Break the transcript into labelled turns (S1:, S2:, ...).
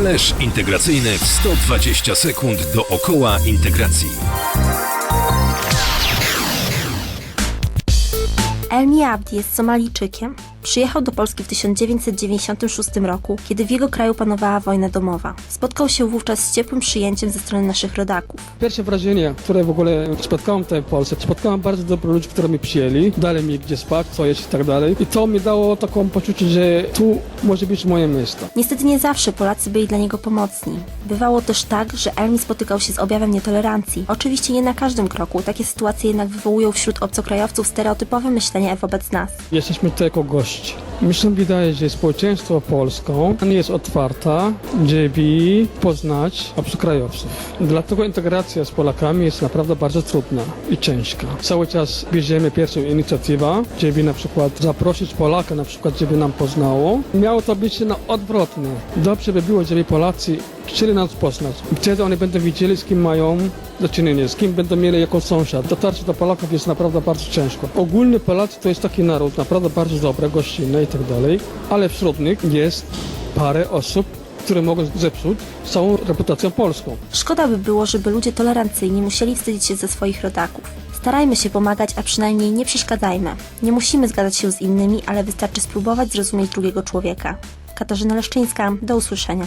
S1: Flash integracyjny w 120 sekund dookoła integracji.
S2: Elmi Abdi jest Somalijczykiem. Przyjechał do Polski w 1996 roku, kiedy w jego kraju panowała wojna domowa. Spotkał się wówczas z ciepłym przyjęciem ze strony naszych rodaków.
S3: Pierwsze wrażenie, które w ogóle spotkałem tutaj w Polsce, spotkałem bardzo dobrych ludzi, którzy mi przyjęli, dali mi gdzie spać, co jeść i tak dalej. I to mi dało taką poczucie, że tu może być moje miejsce.
S2: Niestety nie zawsze Polacy byli dla niego pomocni. Bywało też tak, że Elmi spotykał się z objawem nietolerancji. Oczywiście nie na każdym kroku, takie sytuacje jednak wywołują wśród obcokrajowców stereotypowe myślenie wobec nas.
S3: Jesteśmy tutaj jako gości. Mi się wydaje, że społeczeństwo polską nie jest otwarta, żeby poznać obcokrajowców. Dlatego integracja z Polakami jest naprawdę bardzo trudna i ciężka. Cały czas bierzemy pierwszą inicjatywę, żeby na przykład zaprosić Polaka, na przykład, żeby nam poznało. Miało to być na odwrotne. Dobrze by było, żeby Polacy chcieli nas poznać. Wtedy oni będą wiedzieli, z kim mają do czynienia, z kim będą mieli jako sąsiad. Dotarcie do Polaków jest naprawdę bardzo ciężko. Ogólnie Polacy to jest taki naród, naprawdę bardzo dobry, gościnny i tak dalej, ale wśród nich jest parę osób, które mogą zepsuć całą reputację polską.
S2: Szkoda by było, żeby ludzie tolerancyjni musieli wstydzić się ze swoich rodaków. Starajmy się pomagać, a przynajmniej nie przeszkadzajmy. Nie musimy zgadzać się z innymi, ale wystarczy spróbować zrozumieć drugiego człowieka. Katarzyna Leszczyńska, do usłyszenia.